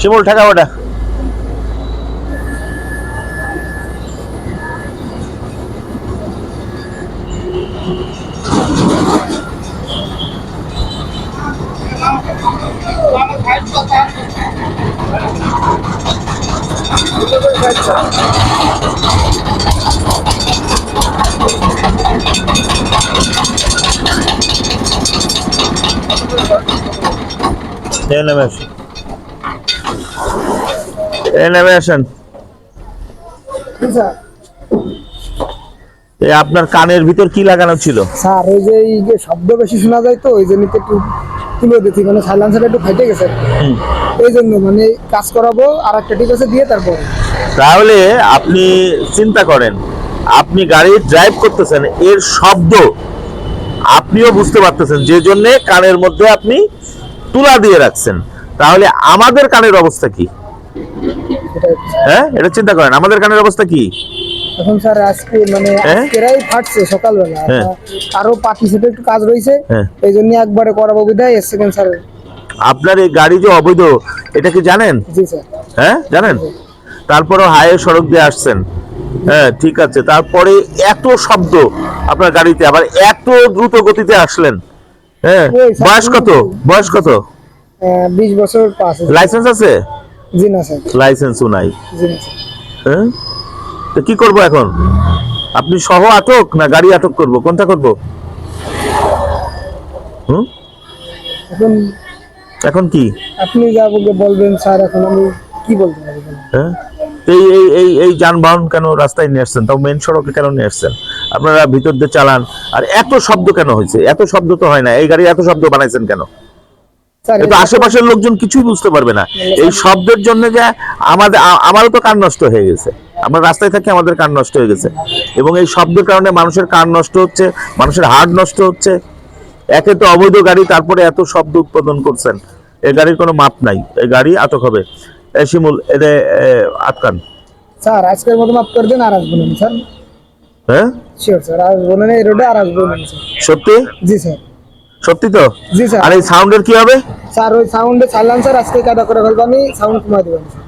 শিমুল ঠেকা ওটা। এই নেমে আসেন। আপনার কানের ভিতর কি লাগানো ছিল? স্যার ওই যে এই যে শব্দ বেশি শোনা যায় তো এই জন্য একটু তুলে দিচ্ছি মানে সাইলেন্সারটা একটু ফাইটে গেছে। এই জন্য মানে কাজ করাবো আর একটা ঠিক আছে দিয়ে তারপর। তাহলে আপনি চিন্তা করেন আপনি গাড়ি ড্রাইভ করতেছেন এর শব্দ আপনিও বুঝতে পারতেছেন যে জন্যে কানের মধ্যে আপনি তুলা দিয়ে রাখছেন। তাহলে আমাদের কানের অবস্থা কি। হ্যাঁ? এটা চিন্তা করেন আমাদের কানের অবস্থা কি? এখন স্যার আজকে মানে হ্যাঁ? আজকেরাই ফাটছে সকালবেলা। হ্যাঁ। আরও একটু কাজ রয়েছে হ্যাঁ। এই জন্য একবারে করাবো বিধায় এসছেন স্যার? আপনার এই গাড়ি যে অবৈধ এটা কি জানেন? জি স্যার। হ্যাঁ? জানেন? তারপরও হাইওয়ে সড়ক দিয়ে আসছেন। হ্যাঁ ঠিক আছে। তারপরে এত শব্দ আপনার গাড়িতে আবার এত দ্রুত গতিতে আসলেন। হ্যাঁ বয়স কত? বয়স কত? বিশ বছর লাইসেন্স আছে? জি না স্যার। লাইসেন্সও নাই। জি না হ্যাঁ? তো কি করব এখন? আপনি সহ আটক না গাড়ি আটক করব? কোনটা করব? হুম? এখন এখন কি? আপনি যা বলবে বলবেন স্যার এখন আমি কি বলতে পারি? হ্যাঁ? এই এই এই এই যানবাহন কেন রাস্তায় নিয়ে আসছেন? তাও মেন সড়কে কেন নিয়ে আসছেন? আপনারা ভিতর দিয়ে চালান। আর এত শব্দ কেন হয়েছে? এত শব্দ তো হয় না। এই গাড়ি এত শব্দ বানাইছেন কেন? স্যার এ তো আশেপাশের লোকজন কিছুই বুঝতে পারবে না। এই শব্দের জন্য যে আমাদের আমারও তো কান নষ্ট হয়ে গেছে। আমরা রাস্তায় থাকি আমাদের কান নষ্ট হয়ে গেছে। এবং এই শব্দের কারণে মানুষের কান নষ্ট হচ্ছে মানুষের হাড় নষ্ট হচ্ছে। একে তো অবৈধ গাড়ি তারপরে এত শব্দ উৎপাদন করছেন। এই গাড়ির কোনো মাপ নাই। এই গাড়ি আটক হবে। এ শিমুল এদের আটকান স্যার আজকের মতো মাফ করে দেন আর আসব স্যার। হ্যাঁ? শিওর স্যার আর আসব না এই রোডে আর আসব সত্যি? জি স্যার। সত্যি তো? জি স্যার। আর এই সাউন্ডের কি হবে? স্যার ওই সাউন্ডে সাইলেন্সার আজকে কায়দা করে ফেলব আমি সাউন্ড কমাই দেবেন স্যার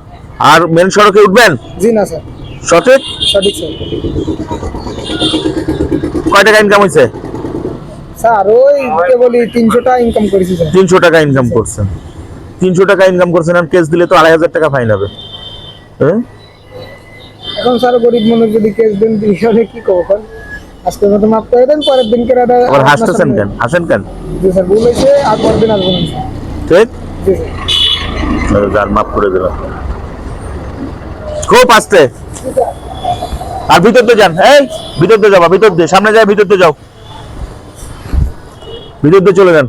আর মেন সড়কে উঠবেন? জি না স্যার। সঠিক? সঠিক স্যার। কয় টাকা ইনকাম হয়েছে স্যার ওই কে বলি টাকা ইনকাম করেছি স্যার। তিনশো টাকা ইনকাম করছেন। তিনশো টাকা ইনকাম করছেন আর কেস দিলে তো আড়াই হাজার টাকা ফাইন হবে। হ্যাঁ? এখন স্যার গরিব মানুষ যদি কেস দেন বিষয়ে কি করব মতো মাফ করে দেন পরের দিনকে রাডা আবার হাসতেছেন কেন? হাসেন কেন? জি স্যার ভুল হয়েছে আর পরের দিন আসবেন ঠিক? জি স্যার। মাফ করে দিলাম। খুব আস্তে আর ভিতর দিয়ে যান। এই ভিতর দিয়ে যাবা ভিতর দিয়ে সামনে যায় ভিতর দিয়ে যাও। ভিতর দিয়ে চলে যান।